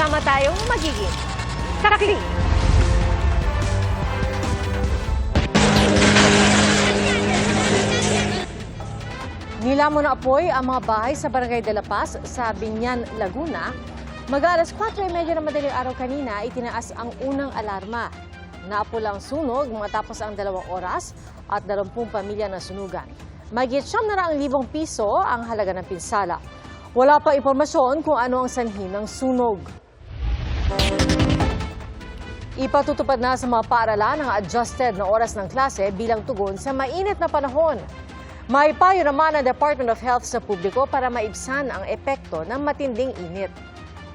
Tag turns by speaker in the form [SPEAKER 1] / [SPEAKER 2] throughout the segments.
[SPEAKER 1] sama-sama tayong magiging saksi. Nilamon na apoy ang mga bahay sa Barangay de la Paz sa Binyan, Laguna. Mag-alas 4.30 na madaling araw kanina, itinaas ang unang alarma. Naapulang sunog matapos ang dalawang oras at 20 pamilya na sunugan. Magit siyam na raang libong piso ang halaga ng pinsala. Wala pa impormasyon kung ano ang sanhi ng sunog. Ipatutupad na sa mga paaralan ang adjusted na oras ng klase bilang tugon sa mainit na panahon. May payo naman ang Department of Health sa publiko para maibsan ang epekto ng matinding init.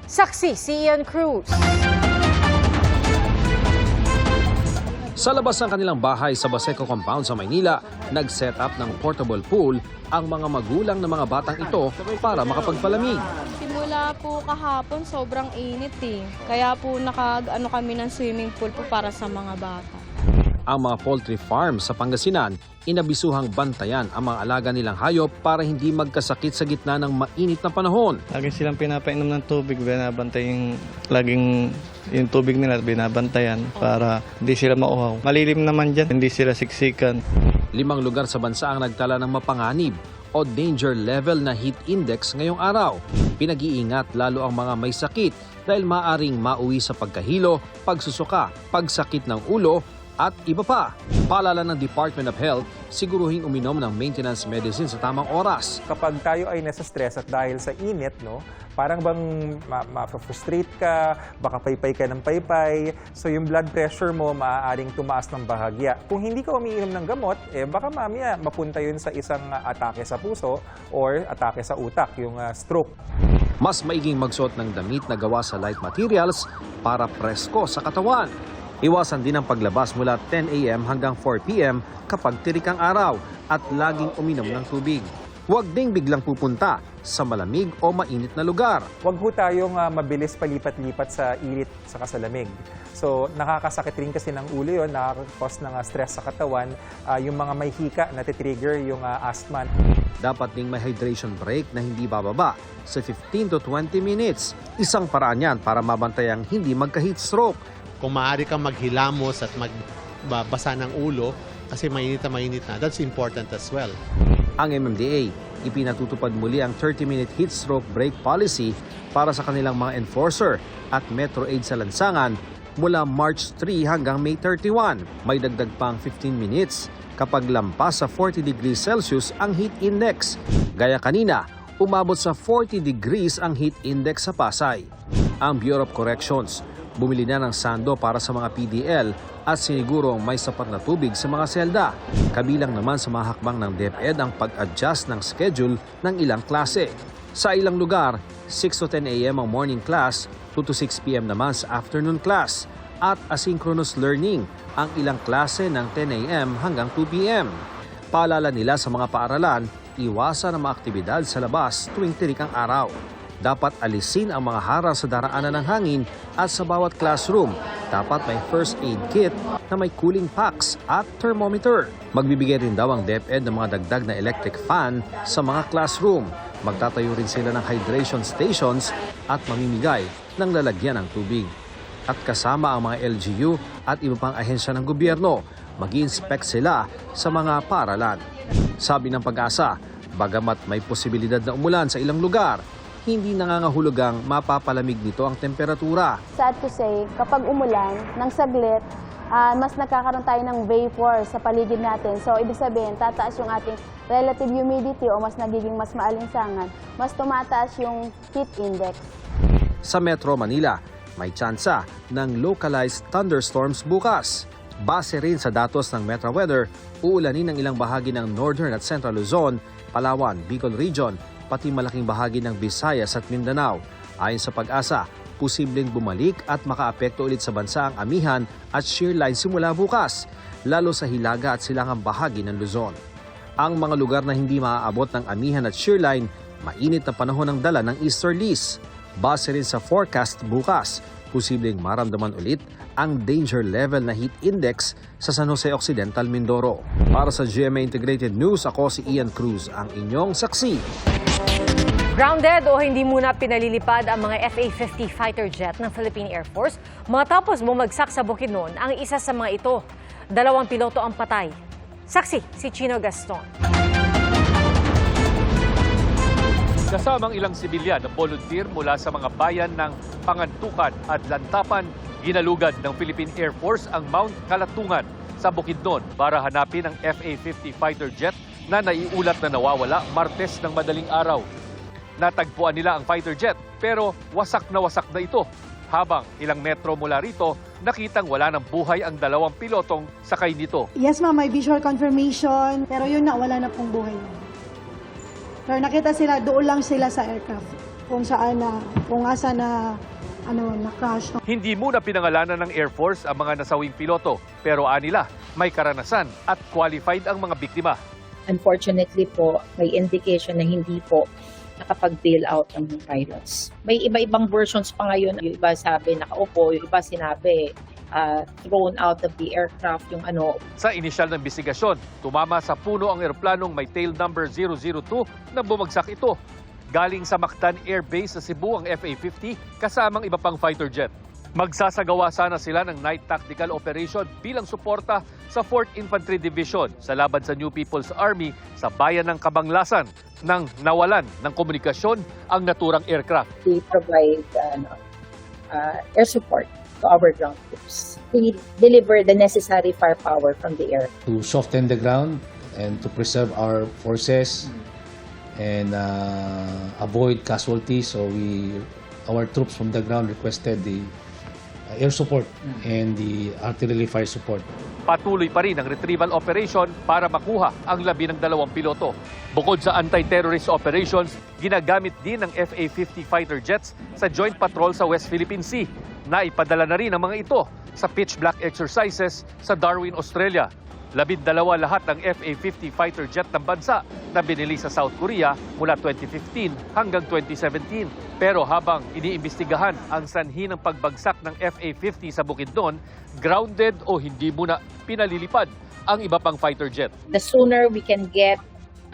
[SPEAKER 1] Saksi si Ian Cruz.
[SPEAKER 2] Sa labas ng kanilang bahay sa Baseco Compound sa Maynila, nag-set up ng portable pool ang mga magulang ng mga batang ito para makapagpalamig.
[SPEAKER 3] Simula po kahapon, sobrang init eh. Kaya po naka, ano kami ng swimming pool po para sa mga bata.
[SPEAKER 2] Ang mga poultry farm sa Pangasinan, inabisuhang bantayan ang mga alaga nilang hayop para hindi magkasakit sa gitna ng mainit na panahon.
[SPEAKER 4] Lagi silang pinapainom ng tubig, binabantay yung laging yung tubig nila binabantayan para hindi sila mauhaw. Malilim naman dyan, hindi sila siksikan.
[SPEAKER 2] Limang lugar sa bansa ang nagtala ng mapanganib o danger level na heat index ngayong araw. Pinag-iingat lalo ang mga may sakit dahil maaring mauwi sa pagkahilo, pagsusuka, pagsakit ng ulo at iba pa. Paalala ng Department of Health, siguruhin uminom ng maintenance medicine sa tamang oras.
[SPEAKER 5] kapag tayo ay nasa stress at dahil sa init, no, parang bang ma- ma-frustrate ka, baka paypay ka ng paypay, so yung blood pressure mo maaaring tumaas ng bahagya. Kung hindi ka umiinom ng gamot, eh baka mamaya mapunta yun sa isang ah, atake sa puso or atake sa utak, yung ah, stroke.
[SPEAKER 2] Mas maiging magsuot ng damit na gawa sa light materials para presko sa katawan. Iwasan din ang paglabas mula 10 a.m. hanggang 4 p.m. kapag tirik ang araw at laging uminom ng tubig. Huwag ding biglang pupunta sa malamig o mainit na lugar.
[SPEAKER 5] Huwag ho tayong ah, mabilis palipat-lipat sa init sa kasalamig. So, nakakasakit rin kasi ng ulo yun, nakakakos ng ah, stress sa katawan. Ah, yung mga may hika, natitrigger yung ah, asthma.
[SPEAKER 2] Dapat ding may hydration break na hindi bababa sa 15 to 20 minutes. Isang paraan yan para mabantay ang hindi magka-heat stroke.
[SPEAKER 6] Kung maaari kang maghilamos at magbabasa ng ulo kasi mainit na mainit na. That's important as well.
[SPEAKER 2] Ang MMDA, ipinatutupad muli ang 30-minute heat stroke break policy para sa kanilang mga enforcer at Metro Aid sa lansangan mula March 3 hanggang May 31. May dagdag pang 15 minutes kapag lampas sa 40 degrees Celsius ang heat index. Gaya kanina, umabot sa 40 degrees ang heat index sa Pasay. Ang Bureau of Corrections, bumili na ng sando para sa mga PDL at sinigurong may sapat na tubig sa mga selda. Kabilang naman sa mga hakbang ng DepEd ang pag-adjust ng schedule ng ilang klase. Sa ilang lugar, 6 to 10 a.m. ang morning class, 2 to 6 p.m. naman sa afternoon class at asynchronous learning ang ilang klase ng 10 a.m. hanggang 2 p.m. Paalala nila sa mga paaralan, iwasan ang mga aktibidad sa labas tuwing tirik ang araw. Dapat alisin ang mga harang sa daraanan ng hangin at sa bawat classroom, dapat may first aid kit na may cooling packs at thermometer. Magbibigay rin daw ang DepEd ng mga dagdag na electric fan sa mga classroom. Magtatayo rin sila ng hydration stations at mamimigay ng lalagyan ng tubig. At kasama ang mga LGU at iba pang ahensya ng gobyerno, mag inspect sila sa mga paralan. Sabi ng pag-asa, bagamat may posibilidad na umulan sa ilang lugar, hindi nangangahulugang mapapalamig nito ang temperatura.
[SPEAKER 7] sad to say, kapag umulan, ng saglit, ah, mas nagkakaroon tayo ng vapor sa paligid natin. So, ibig sabihin, tataas yung ating relative humidity o mas nagiging mas maalinsangan, mas tumataas yung heat index.
[SPEAKER 2] Sa Metro Manila, may tsansa ng localized thunderstorms bukas. Base rin sa datos ng Metro Weather, uulanin ng ilang bahagi ng Northern at Central Luzon, Palawan, Bicol Region, pati malaking bahagi ng Visayas at Mindanao. Ayon sa pag-asa, posibleng bumalik at makaapekto ulit sa bansa ang amihan at shear line simula bukas, lalo sa hilaga at silangang bahagi ng Luzon. Ang mga lugar na hindi maaabot ng amihan at shear line, mainit na panahon ng dala ng easterlies. Base rin sa forecast bukas, posibleng maramdaman ulit ang danger level na heat index sa San Jose Occidental, Mindoro. Para sa GMA Integrated News, ako si Ian Cruz, ang inyong saksi.
[SPEAKER 1] Grounded o hindi muna pinalilipad ang mga FA-50 fighter jet ng Philippine Air Force matapos bumagsak sa Bukidnon ang isa sa mga ito. Dalawang piloto ang patay. Saksi si Chino Gaston.
[SPEAKER 8] Kasamang ilang sibilyan na volunteer mula sa mga bayan ng Pangantukan at Lantapan, ginalugad ng Philippine Air Force ang Mount Kalatungan sa Bukidnon para hanapin ang FA-50 fighter jet na naiulat na nawawala Martes ng madaling araw. Natagpuan nila ang fighter jet pero wasak na wasak na ito. Habang ilang metro mula rito, nakitang wala ng buhay ang dalawang pilotong sakay nito.
[SPEAKER 9] Yes ma'am, may visual confirmation, pero yun na, wala na pong buhay. Pero nakita sila, doon lang sila sa aircraft. Kung saan na, kung asa na, ano, na-crash.
[SPEAKER 8] Hindi muna pinangalanan ng Air Force ang mga nasawing piloto pero anila may karanasan at qualified ang mga biktima.
[SPEAKER 10] Unfortunately po, may indication na hindi po nakapag-bail out ang pilots. May iba-ibang versions pa ngayon. Yung iba sabi nakaupo, yung iba sinabi uh, thrown out of the aircraft, yung ano,
[SPEAKER 8] Sa inisyal na investigasyon, tumama sa puno ang eroplanong may tail number 002 na bumagsak ito. Galing sa Mactan Air Base sa Cebu ang FA-50 kasamang iba pang fighter jet. Magsasagawa sana sila ng night tactical operation bilang suporta sa 4th Infantry Division sa laban sa New People's Army sa bayan ng Kabanglasan nang nawalan ng komunikasyon ang naturang aircraft.
[SPEAKER 10] we provide ano, uh, air support to our ground troops. We deliver the necessary firepower from the air.
[SPEAKER 11] to soften the ground and to preserve our forces and uh, avoid casualties. So we, our troops from the ground requested the air support and the artillery fire support.
[SPEAKER 8] Patuloy pa rin ang retrieval operation para makuha ang labi ng dalawang piloto. Bukod sa anti-terrorist operations, ginagamit din ng FA-50 fighter jets sa joint patrol sa West Philippine Sea. Naipadala na rin ang mga ito sa pitch black exercises sa Darwin, Australia. Labindalawa lahat ng FA-50 fighter jet ng bansa na binili sa South Korea mula 2015 hanggang 2017. Pero habang iniimbestigahan ang sanhi ng pagbagsak ng FA-50 sa Bukidnon, grounded o hindi muna pinalilipad ang iba pang fighter jet.
[SPEAKER 10] The sooner we can get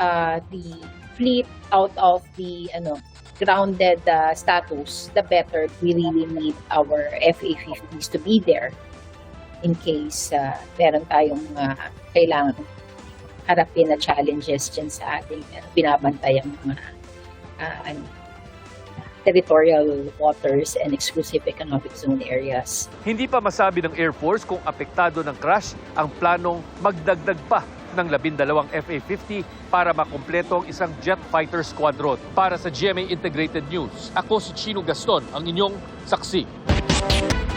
[SPEAKER 10] uh, the fleet out of the ano, grounded uh, status, the better. We really need our FA-50s to be there in case uh, meron tayong uh, kailangan harapin na challenges dyan sa ating uh, binabantayang mga uh, ano, territorial waters and exclusive economic zone areas.
[SPEAKER 8] Hindi pa masabi ng Air Force kung apektado ng crash ang planong magdagdag pa ng labindalawang FA-50 para makumpleto ang isang jet fighter squadron. Para sa GMA Integrated News, ako si Chino Gaston, ang inyong saksi.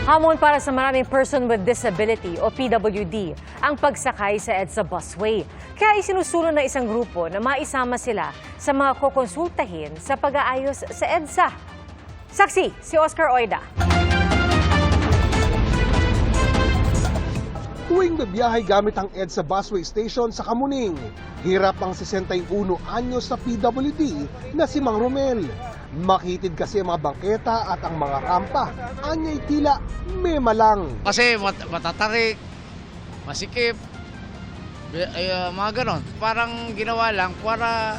[SPEAKER 1] Hamon para sa maraming person with disability o PWD ang pagsakay sa EDSA busway. Kaya isinusulong ng isang grupo na maisama sila sa mga kukonsultahin sa pag-aayos sa EDSA. Saksi, si Oscar Oida.
[SPEAKER 12] Tuwing bibiyahe gamit ang EDSA busway station sa Kamuning, hirap ang 61 anyos sa PWD na si Mang Romel. Makitid kasi ang mga bangketa at ang mga rampa. Anya'y tila mema lang.
[SPEAKER 13] Kasi mat- matatarik, masikip, ay, uh, mga ganon. Parang ginawa lang para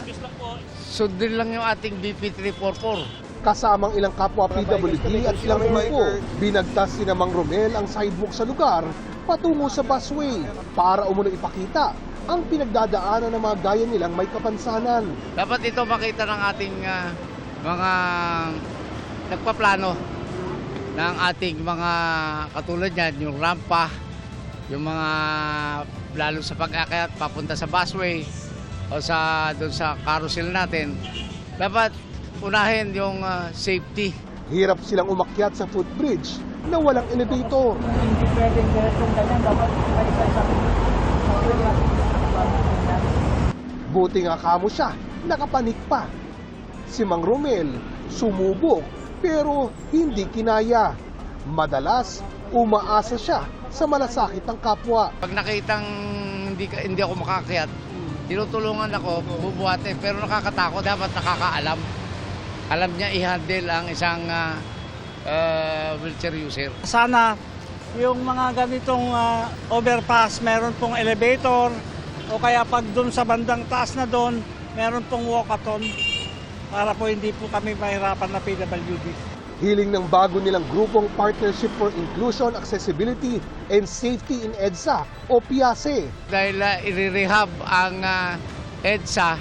[SPEAKER 13] sundin lang yung ating BP 344.
[SPEAKER 12] Kasamang ilang kapwa PWD at ilang grupo, binagtas si Mang Romel ang sidewalk sa lugar patungo sa busway para umuno ipakita ang pinagdadaanan ng mga gaya nilang may kapansanan.
[SPEAKER 13] Dapat ito makita ng ating ah, mga nagpaplano ng ating mga katulad niyan, yung rampa, yung mga lalo sa pag-akyat papunta sa busway o sa doon sa carousel natin. Dapat unahin yung ah, safety.
[SPEAKER 12] Hirap silang umakyat sa footbridge na walang elevator. Buti nga kamo siya, nakapanik pa. Si Mang Romel, sumubok pero hindi kinaya. Madalas, umaasa siya sa malasakit ng kapwa.
[SPEAKER 13] Pag nakitang hindi, hindi ako makakayat, tinutulungan ako, bubuhati, pero nakakatakot, dapat nakakaalam. Alam niya i-handle ang isang ah, ah, wheelchair user.
[SPEAKER 14] Sana yung mga ganitong ah, overpass, meron pong elevator o kaya pag doon sa bandang taas na doon, meron pong walkathon para po hindi po kami mahirapan na PWD.
[SPEAKER 12] Hiling ng bago nilang grupong Partnership for Inclusion, Accessibility and Safety in EDSA o PIASE.
[SPEAKER 13] Dahil uh, i-rehab ang ah, EDSA,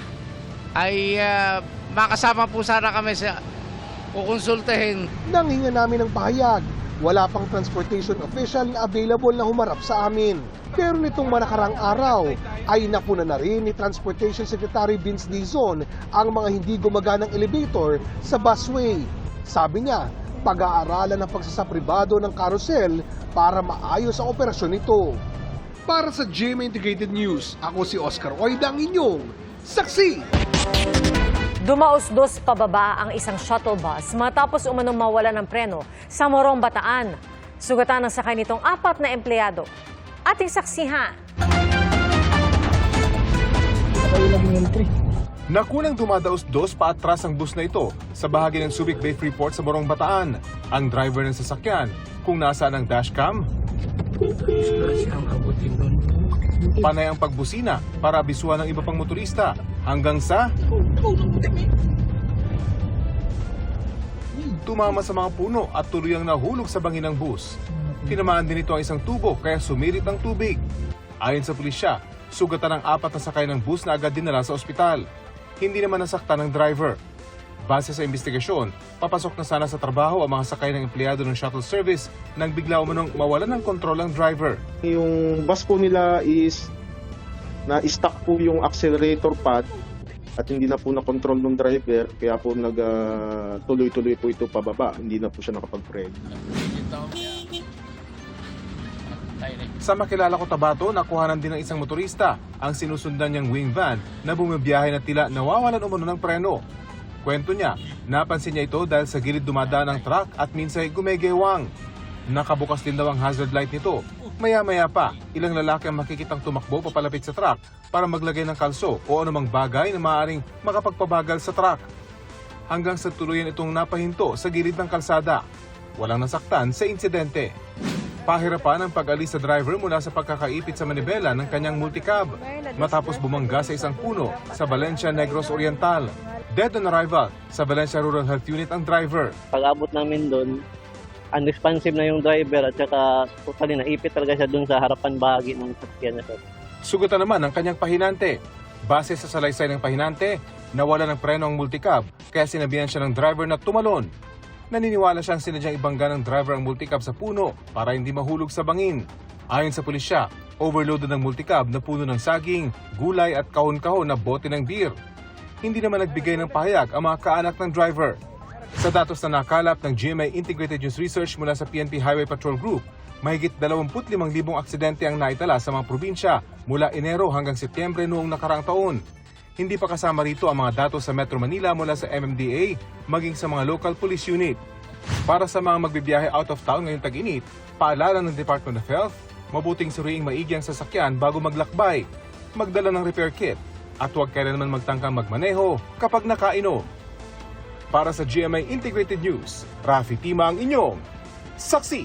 [SPEAKER 13] ay ah, makasama po sana kami sa kukonsultahin
[SPEAKER 12] Nang hinga namin ng pahayag, wala pang transportation official na available na humarap sa amin. Pero nitong manakarang araw ay napuna na rin ni Transportation Secretary Vince Dizon ang mga hindi gumaganang elevator sa busway. Sabi niya, pag-aaralan ng pagsasapribado ng carousel para maayos ang operasyon nito. Para sa GMA Integrated News, ako si Oscar Oida, ang inyong saksi.
[SPEAKER 1] Dumaos-dos pababa ang isang shuttle bus matapos umanong mawala ng preno sa Morong Bataan. Sugatan ng sakay nitong apat na empleyado. Ating saksihan.
[SPEAKER 15] Nakunang dumadaos-dos paatras ang bus na ito sa bahagi ng Subic Bay Freeport sa Morong Bataan. Ang driver ng sasakyan, kung nasaan ang dashcam, panay ang pagbusina para abisuhan ng iba pang motorista hanggang sa tumama sa mga puno at tuluyang nahulog sa bangin ng bus. Tinamaan din ito ang isang tubo kaya sumirit ang tubig. Ayon sa pulisya, sugatan ang apat na sakay ng bus na agad dinala sa ospital. Hindi naman nasaktan ng driver. Base sa investigasyon, papasok na sana sa trabaho ang mga sakay ng empleyado ng shuttle service nang bigla umanong mawalan ng kontrol ang driver.
[SPEAKER 16] Yung bus po nila is na stuck po yung accelerator pad at hindi na po na-control ng driver kaya po nag ah, tuloy-tuloy po ito pababa. Hindi na po siya nakapag-brake.
[SPEAKER 15] Sa makilala ko Tabato, nakuhanan din ng isang motorista ang sinusundan niyang wing van na bumibiyahe na tila nawawalan umano ng preno. Kwento niya, napansin niya ito dahil sa gilid dumadaan ang truck at minsay gumegewang. Nakabukas din daw ang hazard light nito. Maya-maya pa, ilang lalaki ang makikitang tumakbo papalapit sa truck para maglagay ng kalso o anumang bagay na maaaring makapagpabagal sa truck. Hanggang sa tuluyan itong napahinto sa gilid ng kalsada. Walang nasaktan sa insidente. Pahirapan ang pag-alis sa driver mula sa pagkakaipit sa manibela ng kanyang multicab matapos bumangga sa isang puno sa Valencia Negros Oriental. Dead on arrival sa Valencia Rural Health Unit ang driver.
[SPEAKER 4] Pag-abot namin doon, unresponsive na yung driver at saka totally naipit talaga siya doon sa harapan bahagi ng sasakyan niya. sir.
[SPEAKER 15] Sugatan naman ang kanyang pahinante. Base sa salaysay ng pahinante, nawala ng preno ang multicab kaya sinabihan siya ng driver na tumalon. Naniniwala siyang sinadyang ibangga ng driver ang multicab sa puno para hindi mahulog sa bangin. Ayon sa pulisya, overloaded ng multicab na puno ng saging, gulay at kahon-kahon na bote ng beer. Hindi naman nagbigay ng pahayag ang mga kaanak ng driver. Sa datos na nakalap ng GMA Integrated News Research mula sa PNP Highway Patrol Group, mahigit 25,000 aksidente ang naitala sa mga probinsya mula Enero hanggang Setyembre noong nakaraang taon. Hindi pa kasama rito ang mga datos sa Metro Manila mula sa MMDA maging sa mga local police unit. Para sa mga magbibiyahe out of town ngayong tag-init, paalala ng Department of Health, mabuting suriing maigi ang sasakyan bago maglakbay, magdala ng repair kit, at huwag kailanman magtangkang magmaneho kapag nakainom. Para sa GMA Integrated News, Rafi Tima ang inyong saksi.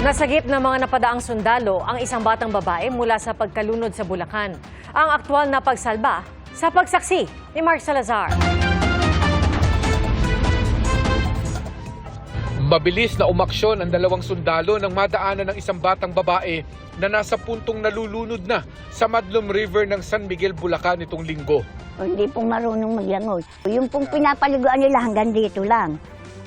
[SPEAKER 1] Nasagip ng mga napadaang sundalo ang isang batang babae mula sa pagkalunod sa Bulacan. Ang aktwal na pagsalba sa pagsaksi ni Mark Salazar.
[SPEAKER 17] Mabilis na umaksyon ang dalawang sundalo nang madaanan ng isang batang babae na nasa puntong nalulunod na sa Madlum River ng San Miguel, Bulacan itong linggo.
[SPEAKER 18] O, hindi pong marunong maglangoy. Yung pong pinapaliguan nila hanggang dito lang.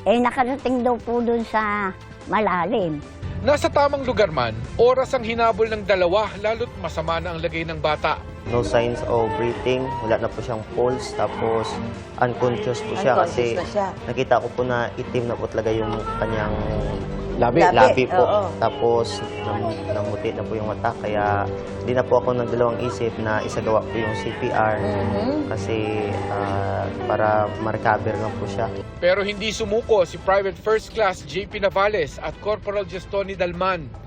[SPEAKER 18] Eh nakarating daw po dun sa malalim.
[SPEAKER 17] Nasa tamang lugar man, oras ang hinabol ng dalawa lalo't masama na ang lagay ng bata.
[SPEAKER 19] No signs of breathing, wala na po siyang pulse, tapos unconscious po siya kasi
[SPEAKER 20] Unconscious na siya.
[SPEAKER 19] nakita ko po na itim na po talaga yung kanyang
[SPEAKER 20] Labi.
[SPEAKER 19] labi po.
[SPEAKER 20] Oo.
[SPEAKER 19] Tapos nam, namuti na po yung mata kaya di na po ako nagdalawang isip na isagawa po yung CPR
[SPEAKER 20] Mhm.
[SPEAKER 19] kasi ah, para ma-recover lang po siya.
[SPEAKER 17] Pero hindi sumuko si Private First Class JP Navales at Corporal Gestoni Dalman.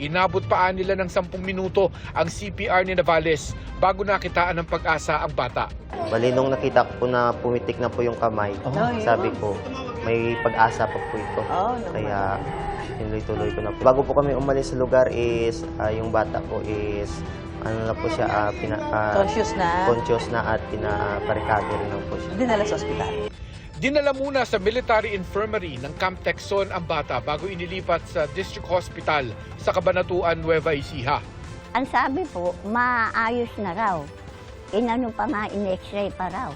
[SPEAKER 17] Inabot pa nila ng 10 minuto ang CPR ni Navales bago nakitaan ng pag-asa ang bata.
[SPEAKER 19] Bali, nung nakita ko po na pumitik na po yung kamay, sabi ko, may pag-asa pa po ito. Kaya, tinuloy-tuloy ko na po. Bago po kami umalis sa lugar is, ah, yung bata po is ano na po siya, ah, pina, ah,
[SPEAKER 20] Conscious na?
[SPEAKER 19] conscious na at pina-recovery na po siya.
[SPEAKER 20] Dinala sa ospital.
[SPEAKER 17] Dinala muna sa military infirmary ng Camp Texon ang bata bago inilipat sa District Hospital sa Cabanatuan, Nueva Ecija.
[SPEAKER 18] Ang sabi po, maayos na raw. Inano pa nga, in-x-ray pa raw.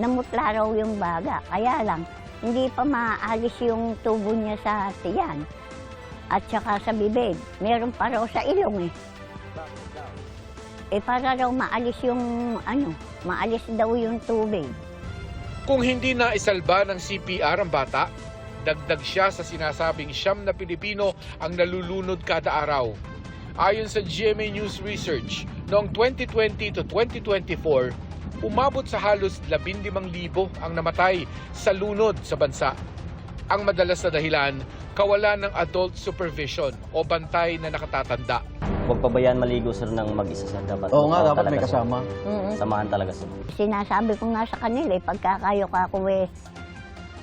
[SPEAKER 18] Namutla raw yung baga. Kaya lang, hindi pa maalis yung tubo niya sa tiyan. At saka sa bibig. Meron pa raw sa ilong eh. Eh para raw maalis yung ano, maalis daw yung tubig.
[SPEAKER 17] Kung hindi na isalba ng CPR ang bata, dagdag siya sa sinasabing siyam na Pilipino ang nalulunod kada araw. Ayon sa GMA News Research, noong 2020 to 2024, umabot sa halos 15,000 ang namatay sa lunod sa bansa. Ang madalas na dahilan, kawalan ng adult supervision o bantay na nakatatanda.
[SPEAKER 21] Huwag pabayaan maligo sir ng mag-isa sir. Dapat
[SPEAKER 4] Oo nga, dapat may
[SPEAKER 21] sir.
[SPEAKER 4] kasama.
[SPEAKER 21] Samahan talaga sir.
[SPEAKER 18] Sinasabi ko nga sa kanila, eh, pagkakayo ka ako eh,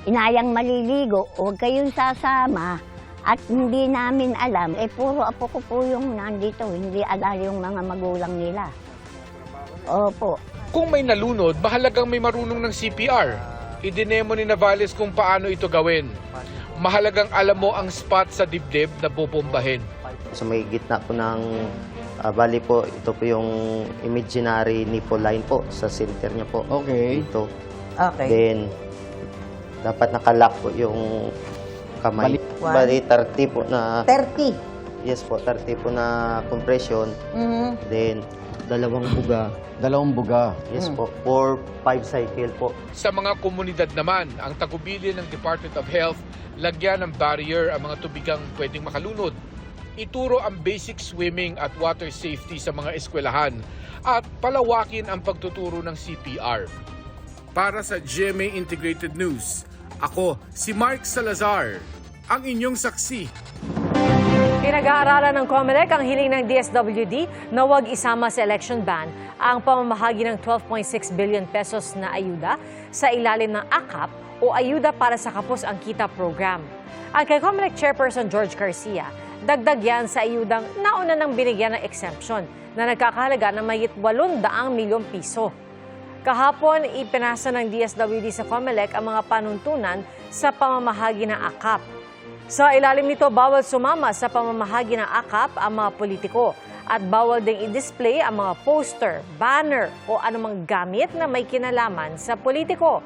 [SPEAKER 18] inayang maliligo, huwag kayong sasama. At hindi namin alam, eh puro apo ko po yung nandito, hindi alam yung mga magulang nila. Opo.
[SPEAKER 17] Kung may nalunod, mahalagang may marunong ng CPR. Idinemo ni Navales kung paano ito gawin. Mahalagang alam mo ang spot sa dibdib na bubombahin.
[SPEAKER 19] Sa may gitna po ng, ah, bali po, ito po yung imaginary nipple line po sa center niya po.
[SPEAKER 4] Okay.
[SPEAKER 19] Dito.
[SPEAKER 20] Okay.
[SPEAKER 19] Then, dapat nakalock po yung kamay.
[SPEAKER 20] Bali- One.
[SPEAKER 19] Bali, 30 po na...
[SPEAKER 20] 30.
[SPEAKER 19] Yes po, 30 po na compression.
[SPEAKER 20] Mhm.
[SPEAKER 19] Then, dalawang buga.
[SPEAKER 4] Dalawang buga.
[SPEAKER 19] Yes po, for 5 cycle po.
[SPEAKER 17] Sa mga komunidad naman, ang tagubilin ng Department of Health, lagyan ng barrier ang mga tubigang pwedeng makalunod. Ituro ang basic swimming at water safety sa mga eskwelahan at palawakin ang pagtuturo ng CPR. Para sa GMA Integrated News, ako si Mark Salazar, ang inyong saksi.
[SPEAKER 1] Pinag-aaralan ng COMELEC ang hiling ng DSWD na huwag isama sa election ban ang pamamahagi ng 12.6 billion pesos na ayuda sa ilalim ng AKAP o Ayuda para sa Kapos ang Kita program. Ang kay COMELEC Chairperson George Garcia, dagdag yan sa ayudang nauna nang binigyan ng exemption na nagkakahalaga ng mayit 800 milyong piso. Kahapon, ipinasa ng DSWD sa COMELEC ang mga panuntunan sa pamamahagi ng AKAP. Sa ilalim nito, bawal sumama sa pamamahagi ng AKAP ang mga politiko at bawal ding i-display ang mga poster, banner o anumang gamit na may kinalaman sa politiko.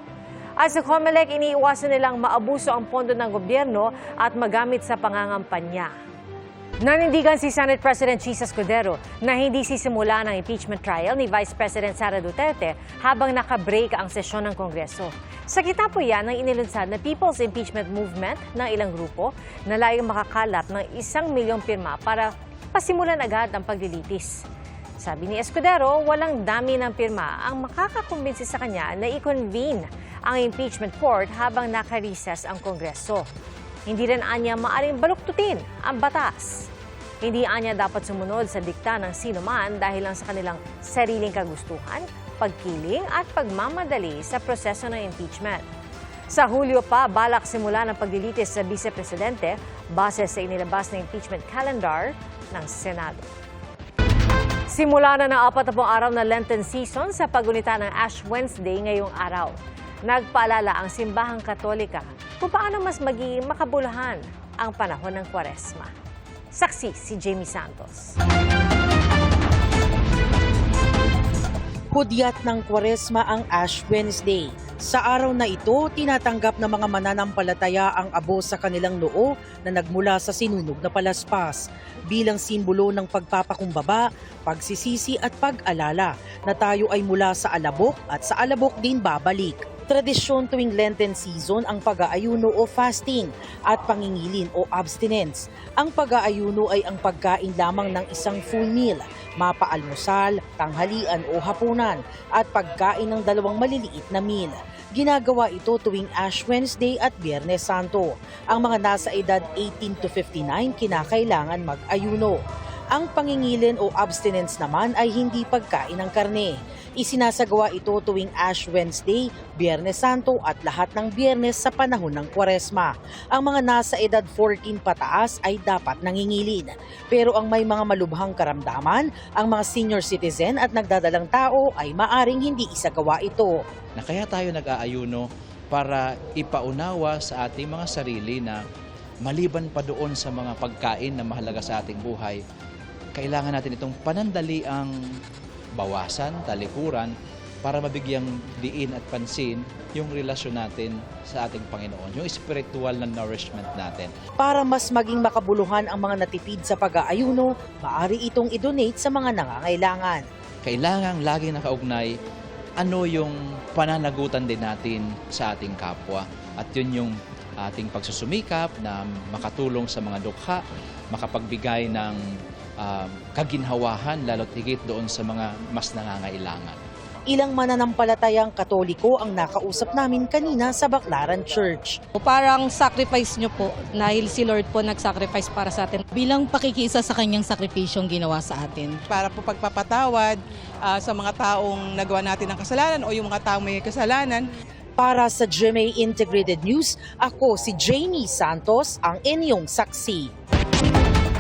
[SPEAKER 1] At sa COMELEC, iniiwasan nilang maabuso ang pondo ng gobyerno at magamit sa pangangampanya. Nanindigan si Senate President Chisa Escudero na hindi sisimula ng impeachment trial ni Vice President Sara Duterte habang nakabreak ang sesyon ng Kongreso. Sa kita po yan ang inilunsad na People's Impeachment Movement ng ilang grupo na layong makakalap ng isang milyong pirma para pasimulan agad ang paglilitis. Sabi ni Escudero, walang dami ng pirma ang makakakumbinsi sa kanya na i-convene ang impeachment court habang naka-recess ang Kongreso. Hindi rin anya maaring baluktutin ang batas. Hindi anya dapat sumunod sa dikta ng sino man dahil lang sa kanilang sariling kagustuhan, pagkiling at pagmamadali sa proseso ng impeachment. Sa Hulyo pa, balak simula ng paglilitis sa Vice Presidente base sa inilabas na impeachment calendar ng Senado. Simula na ng apat na pong araw na Lenten season sa pagunita ng Ash Wednesday ngayong araw. Nagpaalala ang simbahang katolika kung paano mas magiging makabuluhan ang panahon ng kwaresma. Saksi si Jamie Santos.
[SPEAKER 22] Hudyat ng Kwaresma ang Ash Wednesday. Sa araw na ito, tinatanggap ng mga mananampalataya ang abo sa kanilang noo na nagmula sa sinunog na palaspas bilang simbolo ng pagpapakumbaba, pagsisisi at pag-alala na tayo ay mula sa alabok at sa alabok din babalik. Tradisyon tuwing Lenten season ang pag-aayuno o fasting at pangingilin o abstinence. Ang pag-aayuno ay ang pagkain lamang ng isang full meal, mapaalmusal, tanghalian o hapunan at pagkain ng dalawang maliliit na meal. Ginagawa ito tuwing Ash Wednesday at Biyernes Santo. Ang mga nasa edad 18 to 59 kinakailangan mag-ayuno. Ang pangingilin o abstinence naman ay hindi pagkain ng karne. Isinasagawa ito tuwing Ash Wednesday, Biyernes Santo at lahat ng biyernes sa panahon ng Kwaresma. Ang mga nasa edad 14 pataas ay dapat nangingilin. Pero ang may mga malubhang karamdaman, ang mga senior citizen at nagdadalang tao ay maaring hindi isagawa ito.
[SPEAKER 23] na kaya tayo nag-aayuno para ipaunawa sa ating mga sarili na maliban pa doon sa mga pagkain na mahalaga sa ating buhay, kailangan natin itong panandaliang bawasan, talikuran, para mabigyang diin at pansin yung relasyon natin sa ating Panginoon, yung spiritual na nourishment natin.
[SPEAKER 22] Para mas maging makabuluhan ang mga natipid sa pag-aayuno, maaari itong i-donate sa mga nangangailangan.
[SPEAKER 23] Kailangan laging nakaugnay ano yung pananagutan din natin sa ating kapwa. At yun yung ating pagsusumikap na makatulong sa mga dukha, makapagbigay ng ah, kaginhawahan lalo't higit doon sa mga mas nangangailangan.
[SPEAKER 22] Ilang mananampalatayang katoliko ang nakausap namin kanina sa Baclaran Church.
[SPEAKER 20] Parang sacrifice nyo po dahil si Lord po nag-sacrifice para sa atin. Bilang pakikisa sa kanyang sakripisyong ginawa sa atin.
[SPEAKER 24] para po pagpapatawad ah, sa mga taong nagawa natin ng kasalanan o yung mga taong may kasalanan.
[SPEAKER 22] Para sa GMA Integrated News, ako si Jamie Santos, ang inyong saksi.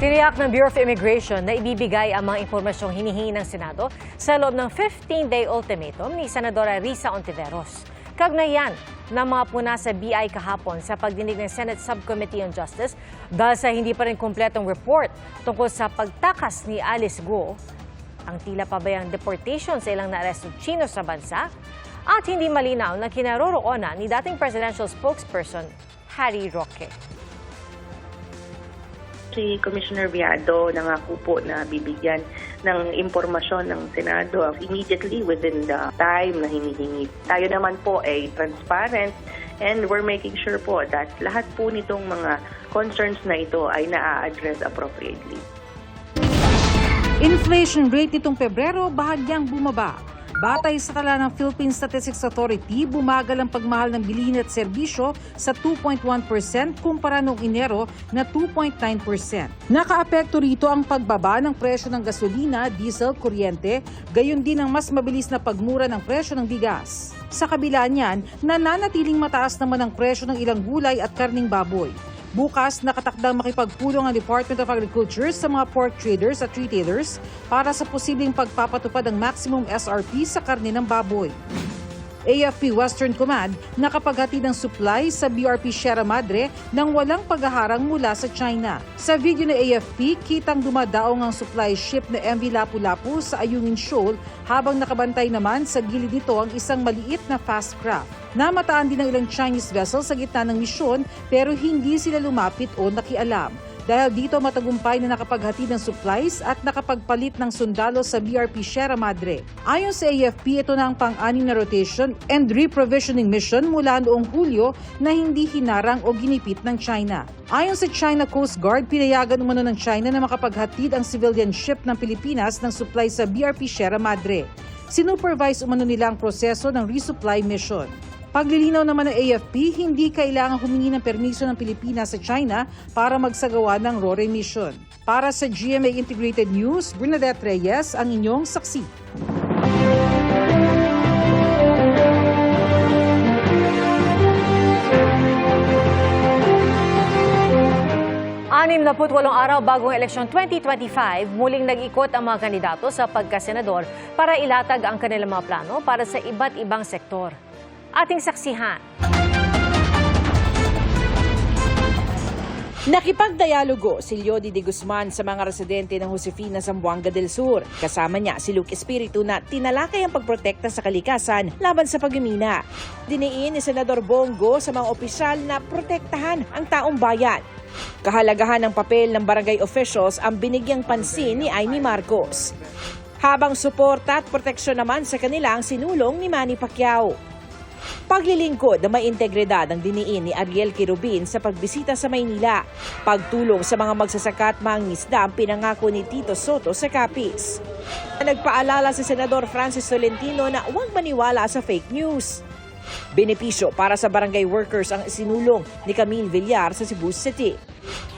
[SPEAKER 1] Tiniyak ng Bureau of Immigration na ibibigay ang mga impormasyong hinihingi ng Senado sa loob ng 15-day ultimatum ni Senadora Risa Ontiveros. Kagnay yan ng mga puna sa BI kahapon sa pagdinig ng Senate Subcommittee on Justice dahil sa hindi pa rin kumpletong report tungkol sa pagtakas ni Alice Guo, ang tila pabayang deportation sa ilang naarestong Chino sa bansa, at hindi malinaw na kinaroroonan ni dating presidential spokesperson Harry Roque.
[SPEAKER 25] si Commissioner Viado nangako po na bibigyan ng impormasyon ng Senado immediately within the time na hinihingi. Tayo naman po ay transparent and we're making sure po that lahat po nitong mga concerns na ito ay naa-address appropriately.
[SPEAKER 26] Inflation rate nitong Pebrero bahagyang bumaba. Batay sa tala ng Philippine Statistics Authority, bumagal ang pagmahal ng bilihin at serbisyo sa 2.1% kumpara noong Enero na 2.9%. Nakaapekto rito ang pagbaba ng presyo ng gasolina, diesel, kuryente, gayon din ang mas mabilis na pagmura ng presyo ng bigas. Sa kabila niyan, nananatiling mataas naman ang presyo ng ilang gulay at karning baboy. Bukas, nakatakdang makipagpulong ang Department of Agriculture sa mga pork traders at retailers para sa posibleng pagpapatupad ng maximum SRP sa karne ng baboy. AFP Western Command nakapaghati ng supply sa BRP Sierra Madre nang walang paghaharang mula sa China. Sa video ng AFP, kitang dumadaong ang supply ship na MV Lapu-Lapu sa Ayungin Shoal habang nakabantay naman sa gilid nito ang isang maliit na fast craft. Namataan din ang ilang Chinese vessels sa gitna ng misyon pero hindi sila lumapit o nakialam. Dahil dito matagumpay na nakapaghatid ng supplies at nakapagpalit ng sundalo sa BRP Sierra Madre. Ayon sa AFP, ito na ang pang-anim na rotation and reprovisioning mission mula noong Hulyo na hindi hinarang o ginipit ng China. Ayon sa China Coast Guard, pinayagan umano ng China na makapaghatid ang civilian ship ng Pilipinas ng supply sa BRP Sierra Madre. Sinupervise umano nila ang proseso ng resupply mission. Paglilinaw naman ng AFP, hindi kailangang humingi ng permiso ng Pilipinas sa China para magsagawa ng RORE mission. Para sa GMA Integrated News, Bernadette Reyes ang inyong saksi.
[SPEAKER 1] Anim na putwalong araw bago ang eleksyon 2025, muling nag-ikot ang mga kandidato sa pagkasenador para ilatag ang kanilang mga plano para sa iba't ibang sektor. Ating saksihan.
[SPEAKER 22] Nakipagdialogo si Leody de Guzman sa mga residente ng Josefina Zamboanga del Sur. Kasama niya si Luke Espiritu na tinalakay ang pagprotekta sa kalikasan laban sa pagmimina. Diniin ni Senador Bongo sa mga opisyal na protektahan ang taong bayan. Kahalagahan ng papel ng barangay officials ang binigyang pansin ni Amy Marcos. Habang suporta at proteksyon naman sa kanila ang sinulong ni Manny Pacquiao. Paglilingkod na may integridad ang diniin ni Ariel Kirubin sa pagbisita sa Maynila. Pagtulong sa mga magsasaka at mangingisda ang pinangako ni Tito Soto sa Capiz. Nagpaalala si Senador Francis Tolentino na huwag maniwala sa fake news. Benepisyo para sa barangay workers ang sinulong ni Camille Villar sa Cebu City.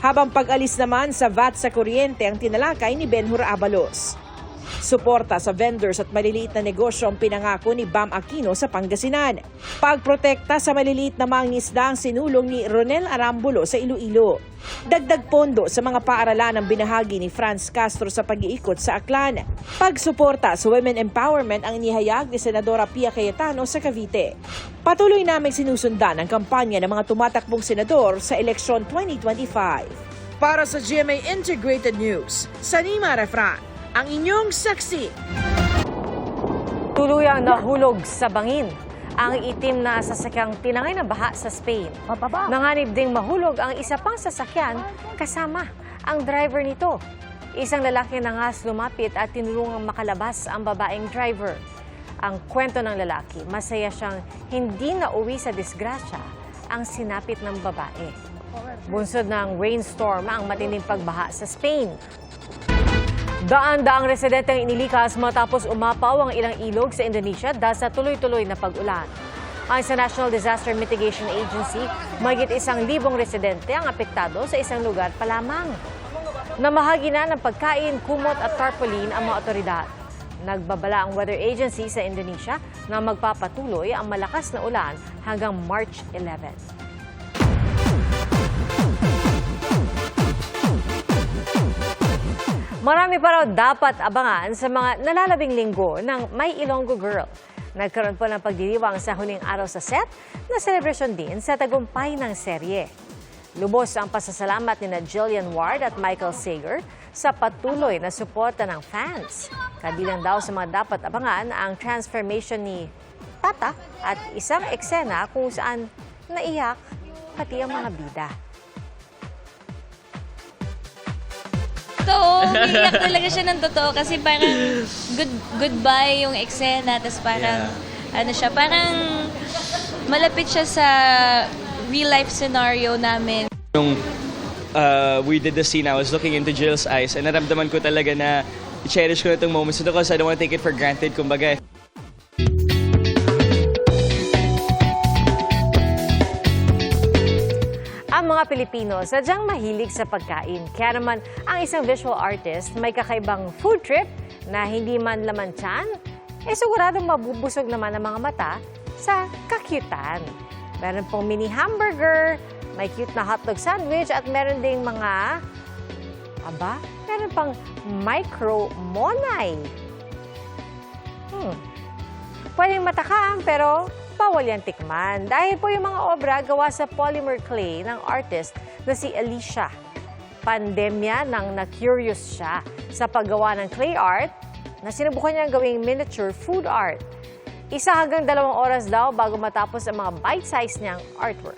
[SPEAKER 27] Habang pag-alis naman sa VAT sa kuryente ang tinalakay ni Benhur Abalos. Suporta sa vendors at maliliit na negosyo ang pinangako ni Bam Aquino sa Pangasinan. Pagprotekta sa maliliit na mangingisda ang sinulong ni Ronel Arambulo sa Iloilo. Dagdag pondo sa mga paaralan ang binahagi ni Franz Castro sa pag-iikot sa Aklan. Pagsuporta sa women empowerment ang inihayag ni Senadora Pia Cayetano sa Cavite. Patuloy namin sinusundan ang kampanya ng mga tumatakbong senador sa eleksyon 2025. Para sa GMA Integrated News, Sanima Refran, ang inyong saksi.
[SPEAKER 1] Tuluyang nahulog sa bangin ang itim na sasakyang tinangay ng baha sa Spain. Nanganib ding mahulog ang isa pang sasakyan kasama ang driver nito. Isang lalaki na ngas lumapit at tinulungang makalabas ang babaeng driver. Ang kwento ng lalaki, masaya siyang hindi na uwi sa disgrasya ang sinapit ng babae. Bunsod ng rainstorm ang matinding pagbaha sa Spain. Daan-daang residente ang inilikas matapos umapaw ang ilang ilog sa Indonesia dahil sa tuloy-tuloy na pag-ulan. Ayon sa National Disaster Mitigation Agency, mahigit isang libong residente ang apektado sa isang lugar pa lamang. Namahagi na ng pagkain, kumot at tarpaulin ang mga otoridad. Nagbabala ang weather agency sa Indonesia na magpapatuloy ang malakas na ulan hanggang March 11. Marami pa raw dapat abangan sa mga nalalabing linggo ng May Ilonggo Girl. Nagkaroon po ng pagdiriwang sa huling araw sa set na celebration din sa tagumpay ng serye. Lubos ang pasasalamat ni Jillian Ward at Michael Sager sa patuloy na suporta ng fans. Kabilang daw sa mga dapat abangan ang transformation ni Tata at isang eksena kung saan naiyak pati ang mga bida.
[SPEAKER 28] Totoo, umiiyak talaga siya ng totoo kasi parang good goodbye yung eksena, tapos parang ano siya, parang malapit siya sa real life scenario namin.
[SPEAKER 29] Nung uh, we did the scene, I was looking into Jill's eyes and naramdaman ko talaga na i-cherish ko na itong moments ito kasi I don't want to take it for granted, kumbaga.
[SPEAKER 1] Pilipino sadyang mahilig sa pagkain. Kaya naman, ang isang visual artist may kakaibang food trip na hindi man laman tiyan, eh siguradong mabubusog naman ang mga mata sa kakyutan. Meron pong mini hamburger, may cute na hotdog sandwich at meron ding mga, aba, meron pang micro monay. Hmm. Pwedeng matakam pero bawal yan tikman. Dahil po yung mga obra gawa sa polymer clay ng artist na si Alicia. Pandemya nang na-curious siya sa paggawa ng clay art na sinubukan niya gawing miniature food art. Isa hanggang dalawang oras daw bago matapos ang mga bite-size niyang artwork.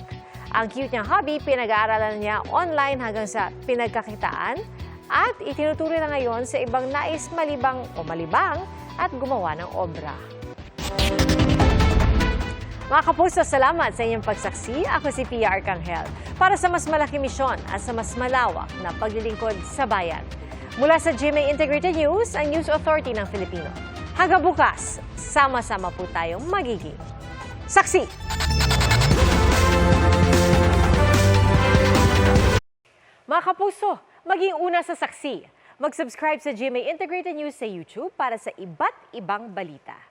[SPEAKER 1] Ang cute niyang hobby, pinag-aaralan niya online hanggang sa pinagkakitaan at itinutuloy na ngayon sa ibang nais malibang o malibang at gumawa ng obra. Mga kapuso, salamat sa inyong pagsaksi. Ako si Pia Arcangel para sa mas malaki misyon at sa mas malawak na paglilingkod sa bayan. Mula sa GMA Integrated News, ang News Authority ng Filipino. Hanggang bukas, sama-sama po tayong magiging saksi. Mga kapuso, maging una sa saksi. Mag-subscribe sa GMA Integrated News sa YouTube para sa iba't ibang balita.